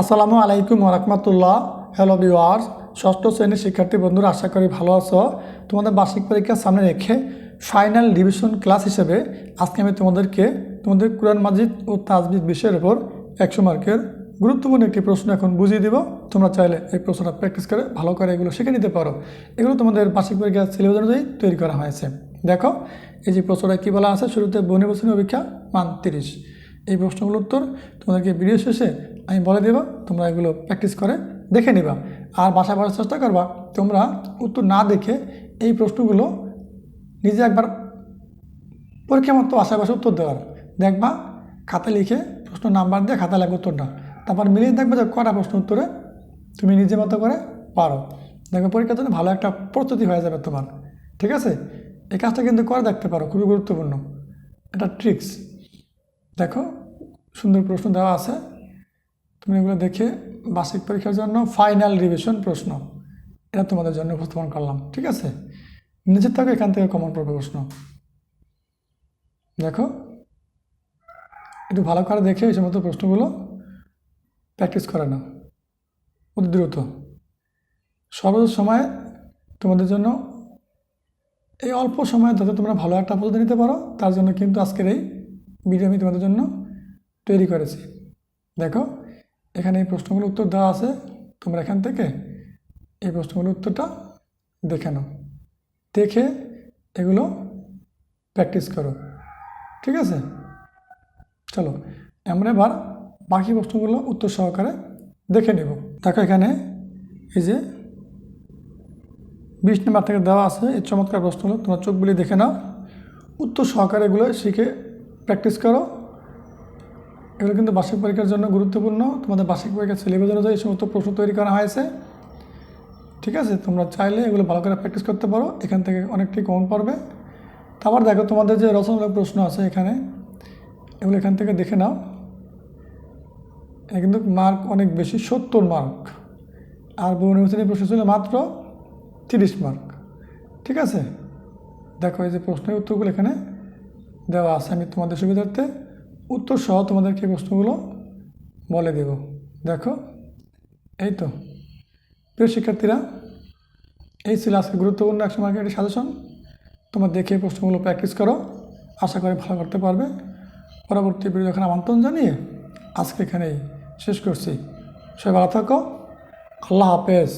আসসালামু আলাইকুম ওরহমতুল্লাহ হ্যালো ভিওয়ার্স ষষ্ঠ শ্রেণির শিক্ষার্থী বন্ধুরা, আশা করি ভালো আছো। তোমাদের বার্ষিক পরীক্ষার সামনে রেখে ফাইনাল ডিভিশন ক্লাস হিসেবে আজকে আমি তোমাদেরকে তোমাদের কোরআন মাজিদ ও তাজবিদ বিষয়ের উপর একশো মার্কের গুরুত্বপূর্ণ একটি প্রশ্ন এখন বুঝিয়ে দিব। তোমরা চাইলে এই প্রশ্নটা প্র্যাকটিস করে ভালো করে এগুলো শিখে নিতে পারো। এগুলো তোমাদের বার্ষিক পরীক্ষার সিলেবাস অনুযায়ী তৈরি করা হয়েছে। দেখো, এই যে প্রশ্নটা কী বলা আছে? শুরুতে বনি বছরের অপেক্ষা মান তিরিশ। এই প্রশ্নগুলোর উত্তর তোমাদেরকে ভিডিও শেষে আমি বলে দেবো, তোমরা এগুলো প্র্যাকটিস করে দেখে নিবা। আর বাসা পড়ার চেষ্টা করবা, তোমরা উত্তর না দেখে এই প্রশ্নগুলো নিজে একবার পরীক্ষা মতো আশেপাশে উত্তর দেওয়ার। দেখবা খাতা লিখে প্রশ্ন নাম্বার দিয়ে খাতা লাগবে উত্তরটা। তারপর মিলিয়ে দেখবে যে কটা প্রশ্ন উত্তরে তুমি নিজে মতো করে পারো। দেখবে পরীক্ষার জন্য ভালো একটা প্রস্তুতি হয়ে যাবে তোমার। ঠিক আছে? এই কাজটা কিন্তু করে দেখতে পারো, খুবই গুরুত্বপূর্ণ। এটা ট্রিক্স দেখো, সুন্দর প্রশ্ন দেওয়া আছে। তুমি এগুলো দেখে বার্ষিক পরীক্ষার জন্য ফাইনাল রিভিশন প্রশ্ন। এটা তোমাদের জন্য উপস্থাপন করলাম, ঠিক আছে? নিচের থেকে এখান থেকে কমন পড়বে প্রশ্ন। দেখো, একটু ভালো করে দেখে এই সমস্ত প্রশ্নগুলো প্র্যাকটিস করে নাও। অতি দ্রুত। সর্বোচ্চ সময়ে তোমাদের জন্য এই অল্প সময়ে যাতে তোমরা ভালো একটা প্রস্তুতি নিতে পারো, তার জন্য কিন্তু আজকের এই ভিডিও আমি তোমাদের জন্য তৈরি করেছি। দেখো এখানে এই প্রশ্নগুলোর উত্তর দেওয়া আছে। তোমরা এখান থেকে এই প্রশ্নগুলোর উত্তরটা দেখে নাও। দেখে এগুলো প্র্যাকটিস করো। ঠিক আছে? চলো, আমরা এবার বাকি প্রশ্নগুলো উত্তর সহকারে দেখে নেব। দেখো এখানে এই যে বিশ নম্বর থেকে দেওয়া আছে, এই চমৎকার প্রশ্নগুলো। তোমরা চোখ বুলিয়ে দেখে নাও। উত্তর সহকারে এগুলো শিখে প্র্যাকটিস করো। এগুলো কিন্তু বার্ষিক পরীক্ষার জন্য গুরুত্বপূর্ণ। তোমাদের বার্ষিক পরীক্ষার সিলেবাস অনুযায়ী এই সমস্ত প্রশ্ন তৈরি করা হয়েছে। ঠিক আছে? তোমরা চাইলে এগুলো ভালো করে প্র্যাকটিস করতে পারো। এখান থেকে অনেকটাই কমন পড়বে। তারপর দেখো, তোমাদের যে রচনামূলক প্রশ্ন আছে এখানে, এগুলো এখান থেকে দেখে নাও। এ কিন্তু মার্ক অনেক বেশি, সত্তর মার্ক আর বহুনির্বাচনী প্রশ্ন ছিল মাত্র তিরিশ মার্ক ঠিক আছে? দেখো, এই যে প্রশ্নের উত্তরগুলো এখানে দেওয়া আছে। আমি তোমাদের সুবিধার্থে উত্তর সহ তোমাদেরকে প্রশ্নগুলো বলে দেব। দেখো, এই তো। প্রিয় শিক্ষার্থীরা, এই ছিল আজকে গুরুত্বপূর্ণ একশো একটি সাজেশন তোমরা দেখে প্রশ্নগুলো প্র্যাকটিস করো। আশা করি ভালো করতে পারবে। পরবর্তী ভিডিও এখানে আমন্ত্রণ জানিয়ে আজকে এখানেই শেষ করছি। সবাই ভালো থাকো। আল্লাহ হাফেজ।